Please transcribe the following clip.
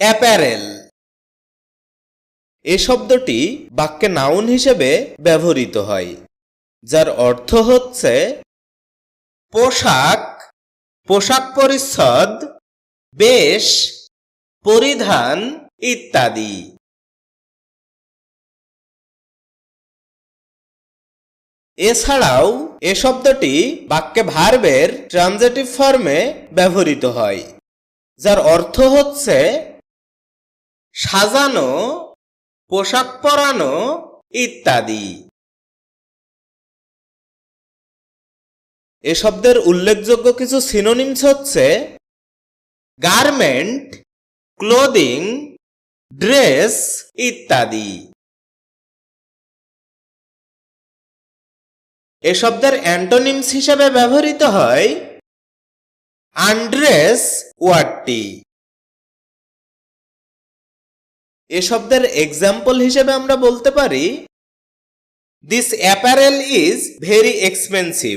অ্যাপ্যারেল। এ শব্দটি বাক্যে নাউন হিসেবে ব্যবহৃত হয়, যার অর্থ হচ্ছে পোশাক পোশাক পরিচ্ছদ, বেশ, পরিধান ইত্যাদি। এছাড়াও এ শব্দটি বাক্যে ভার্বের ট্রানজেটিভ ফর্মে ব্যবহৃত হয়, যার অর্থ হচ্ছে সাজানো, পোশাক পরানো ইত্যাদি। এ শব্দের উল্লেখযোগ্য কিছু সিনোনিমস হচ্ছে গার্মেন্ট ক্লোদিং ড্রেস ইত্যাদি। এ শব্দের অ্যান্টোনিমস হিসেবে ব্যবহৃত হয় আন্ড্রেস ওয়ার্ডটি এ শব্দের এক্সাম্পল হিসেবে আমরা বলতে পারি this apparel is very expensive